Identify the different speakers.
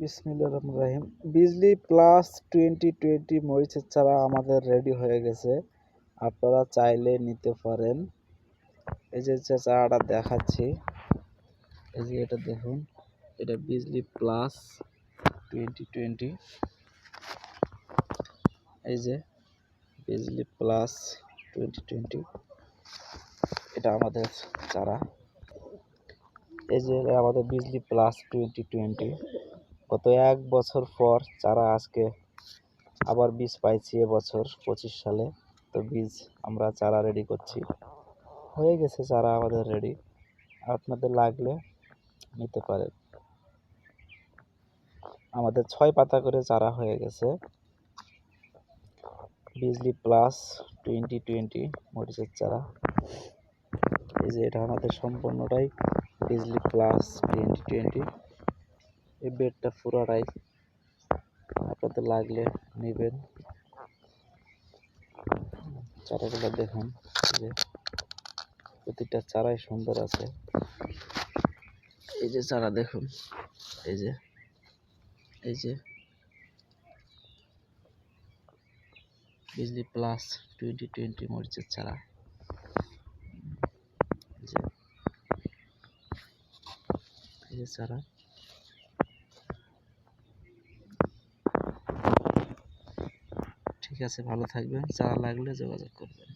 Speaker 1: Rahim. Bijli plus twenty twenty মরিচের চারা আমাদের রেডি হয়ে গেছে। আপনারা চাইলে নিতে পারেন। এই যে চারাটা দেখাচ্ছি, এই যে এটা দেখুন, এটা বিজলি প্লাস টোয়েন্টি টোয়েন্টি এই যে বিজলি প্লাস টোয়েন্টি টোয়েন্টি এটা আমাদের চারা। এই যে আমাদের বিজলি প্লাস টোয়েন্টি টোয়েন্টি গত এক বছর পর চারা আজকে আবার বীজ পাইছি এবছর পঁচিশ সালে। তো বীজ আমরা চারা রেডি করছি। হয়ে গেছে চারা আমাদের রেডি আপনাদের লাগলে নিতে পারেন। আমাদের ছয় পাতা করে চারা হয়ে গেছে। বিজলি প্লাস টোয়েন্টি টোয়েন্টি মরিচের চারা। এই যে এটা আমাদের সম্পূর্ণটাই বিজলি প্লাস টোয়েন্টি টোয়েন্টি এই বেডটা পুরোটাই আপনাদের লাগলে নেবেন। চারাগুলো দেখুন যে প্রতিটা চারাই সুন্দর আছে। এই যে চারা দেখুন, এই যে এই যে বিজলি প্লাস টোয়েন্টি টোয়েন্টি মরিচের চারা। এই যে চারা। ঠিক আছে ভালো থাকবেন। চারা লাগলে যোগাযোগ করবেন।